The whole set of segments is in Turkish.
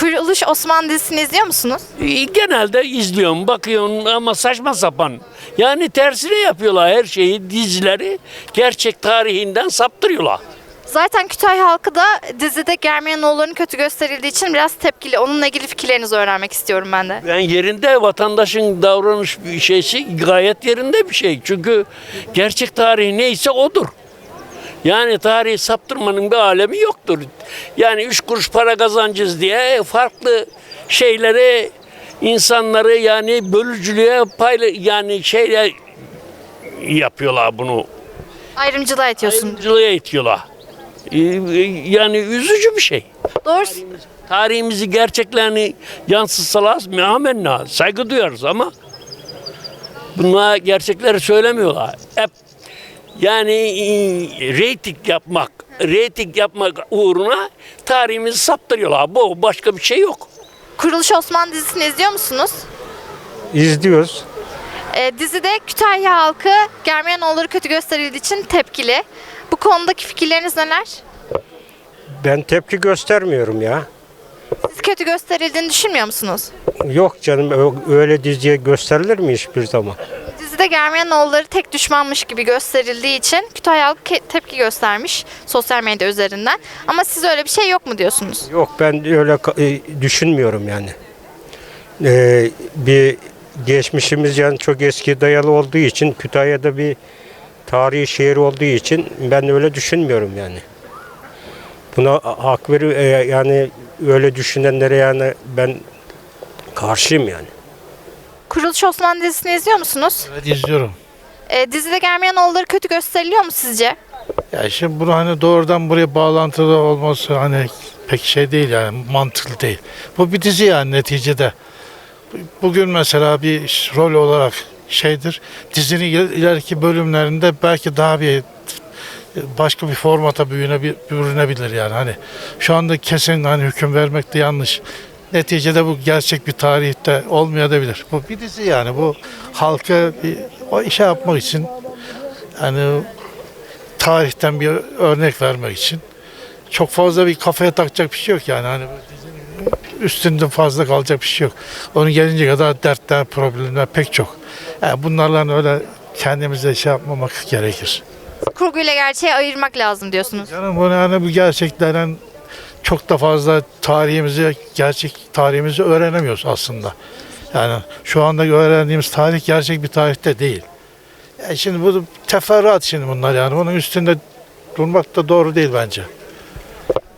Kuruluş Osman dizisini izliyor musunuz? E, Genelde izliyorum, bakıyorum ama saçma sapan. Yani tersine yapıyorlar her şeyi, dizileri gerçek tarihinden saptırıyorlar. Zaten Kütahya halkı da dizide Germiyanoğulların kötü gösterildiği için biraz tepkili. Onunla ilgili fikirlerinizi öğrenmek istiyorum ben de. Ben yerinde vatandaşın davranış bir şeysi gayet yerinde bir şey. Çünkü gerçek tarihi neyse odur. Yani tarihi saptırmanın bir alemi yoktur. Yani üç kuruş para kazancız diye farklı şeyleri insanları yani bölücülüğe payla yani şeyle yapıyorlar bunu. Ayrımcılığa itiyorsun. Ayrımcılığa itiyorlar. Ee, Yani üzücü bir şey. Doğrusu Tarihimizi gerçeklerini yansıtsalar amenna saygı duyarız ama bunlar gerçekleri söylemiyorlar. Hep yani e, reyting yapmak, reyting yapmak uğruna tarihimizi saptırıyorlar. Bu başka bir şey yok. Kuruluş Osman dizisini izliyor musunuz? İzliyoruz. Ee, dizide Kütahya halkı Germiyanoğulları kötü gösterildiği için tepkili. Bu konudaki fikirleriniz neler? Ben tepki göstermiyorum ya. Siz kötü gösterildiğini düşünmüyor musunuz? Yok canım ö- öyle diziye gösterilir mi hiçbir zaman? Dizide Germiyanoğulları tek düşmanmış gibi gösterildiği için Kütahya halkı tepki göstermiş sosyal medya üzerinden. Ama siz öyle bir şey yok mu diyorsunuz? Yok ben öyle e, düşünmüyorum yani. Ee, bir geçmişimiz yani çok eski dayalı olduğu için Kütahya'da bir tarihi şehir olduğu için ben öyle düşünmüyorum yani. Buna ha- hak veriyor e, yani öyle düşünenlere yani ben karşıyım yani. Kuruluş Osman dizisini izliyor musunuz? Evet izliyorum. Ee, dizide Germiyanoğulları kötü gösteriliyor mu sizce? Ya şimdi bunu hani doğrudan buraya bağlantılı olması hani pek şey değil yani mantıklı değil. Bu bir dizi yani neticede. Bugün mesela bir rol olarak şeydir. Dizinin iler- ileriki bölümlerinde belki daha bir başka bir formata bürünebilir yani hani şu anda kesin hani hüküm vermek de yanlış. Neticede bu gerçek bir tarihte olmayabilir. Bu bir dizi yani bu halka bir, o işe yapmak için yani tarihten bir örnek vermek için çok fazla bir kafaya takacak bir şey yok yani hani üstünde fazla kalacak bir şey yok. Onun gelince kadar dertler, problemler pek çok. Yani bunlarla öyle kendimize şey yapmamak gerekir. Kurguyla gerçeği ayırmak lazım diyorsunuz. Canım bu yani bu gerçeklerden çok da fazla tarihimizi, gerçek tarihimizi öğrenemiyoruz aslında. Yani şu anda öğrendiğimiz tarih gerçek bir tarihte değil. Yani şimdi bu teferruat şimdi bunlar yani. Bunun üstünde durmak da doğru değil bence.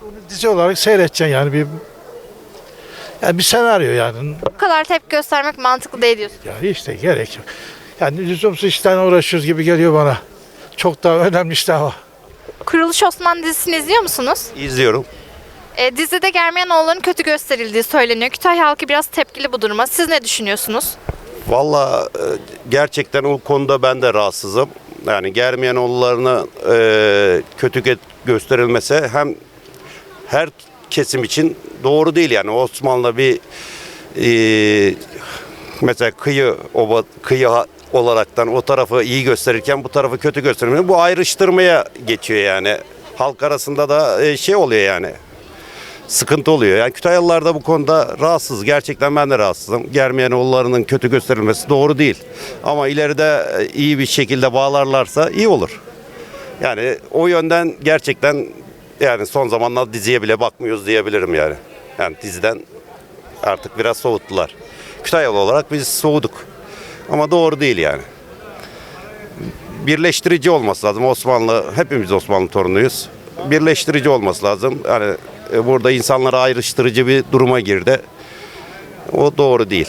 Bunu dizi olarak seyredeceksin yani bir yani bir senaryo yani. Bu kadar tepki göstermek mantıklı değil diyorsunuz. Yani işte gerek yok. Yani lüzumsuz işten uğraşıyoruz gibi geliyor bana. Çok daha önemli işler var. Kuruluş Osman dizisini izliyor musunuz? İzliyorum. E, dizide Germiyanoğulların kötü gösterildiği söyleniyor. Kütahya halkı biraz tepkili bu duruma. Siz ne düşünüyorsunuz? Valla e, gerçekten o konuda ben de rahatsızım. Yani Germiyanoğullarına e, kötü gö- gösterilmesi hem her kesim için doğru değil yani Osmanlı bir e, mesela kıyı oba, kıyı olaraktan o tarafı iyi gösterirken bu tarafı kötü göstermiyor. Bu ayrıştırmaya geçiyor yani. Halk arasında da e, şey oluyor yani. Sıkıntı oluyor. Yani Kütahyalılar da bu konuda rahatsız. Gerçekten ben de rahatsızım. Germiyanoğullarının kötü gösterilmesi doğru değil. Ama ileride e, iyi bir şekilde bağlarlarsa iyi olur. Yani o yönden gerçekten yani son zamanlarda diziye bile bakmıyoruz diyebilirim yani. Yani diziden artık biraz soğuttular. Kütahyalı olarak biz soğuduk. Ama doğru değil yani. Birleştirici olması lazım. Osmanlı, hepimiz Osmanlı torunuyuz. Birleştirici olması lazım. Yani burada insanları ayrıştırıcı bir duruma girdi. O doğru değil.